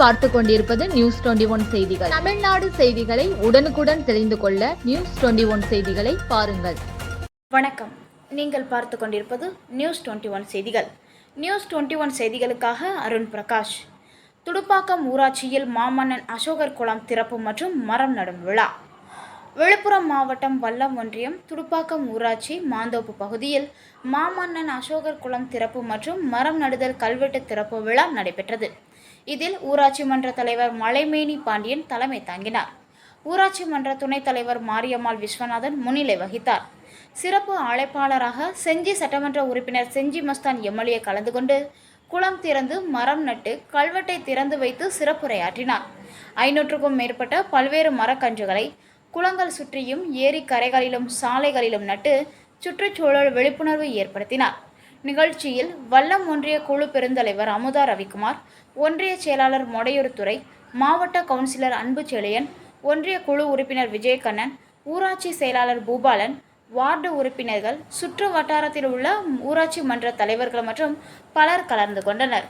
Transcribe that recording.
பார்த்து கொண்டிருப்பது news twenty one செய்திகள். தமிழ்நாடு செய்திகளை உடனுக்குடன் தெரிந்து கொள்ள நியூஸ் டுவெண்டி ஒன் செய்திகளை பாருங்கள். வணக்கம். நீங்கள் பார்த்து கொண்டிருப்பது நியூஸ் டுவெண்ட்டி ஒன் செய்திகள். நியூஸ் டுவெண்ட்டி ஒன் செய்திகளுக்காக அருண் பிரகாஷ். துடுப்பாக்கம் ஊராட்சியில் மாமன்னன் அசோகர் குளம் திறப்பு மற்றும் மரம் நடும் விழா. விழுப்புரம் மாவட்டம் வல்லம் ஒன்றியம் துடுப்பாக்கம் ஊராட்சி மாந்தோப்பு பகுதியில் மாமன்னன் அசோகர் குளம் திறப்பு மற்றும் மரம் நடுதல் கல்வெட்டு திறப்பு விழா நடைபெற்றது. இதில் ஊராட்சி மன்ற தலைவர் மலைமேனி பாண்டியன் தலைமை தாங்கினார். ஊராட்சி மன்ற துணைத் தலைவர் மாரியம்மாள் விஸ்வநாதன் முன்னிலை வகித்தார். சிறப்பு அழைப்பாளராக செஞ்சி சட்டமன்ற உறுப்பினர் செஞ்சி மஸ்தான் எம்எல்ஏ கலந்து கொண்டு குளம் திறந்து மரம் நட்டு கல்வெட்டை திறந்து வைத்து சிறப்புரையாற்றினார். ஐநூற்றுக்கும் மேற்பட்ட பல்வேறு மரக்கன்றுகளை குளங்கள் சுற்றியும் ஏரி கரைகளிலும் சாலைகளிலும் நட்டு சுற்றுச்சூழல் விழிப்புணர்வு ஏற்படுத்தினார். நிகழ்ச்சியில் வல்லம் ஒன்றிய குழு பெருந்தலைவர் அமுதா ரவிக்குமார் ஒன்றிய செயலாளர் மொடையூர்துறை மாவட்ட கவுன்சிலர் அன்பு செழியன் ஒன்றிய குழு உறுப்பினர் விஜயகண்ணன் ஊராட்சி செயலாளர் பூபாலன் வார்டு உறுப்பினர்கள் சுற்று வட்டாரத்தில் உள்ள ஊராட்சி மன்ற தலைவர்கள் மற்றும் பலர் கலந்து கொண்டனர்.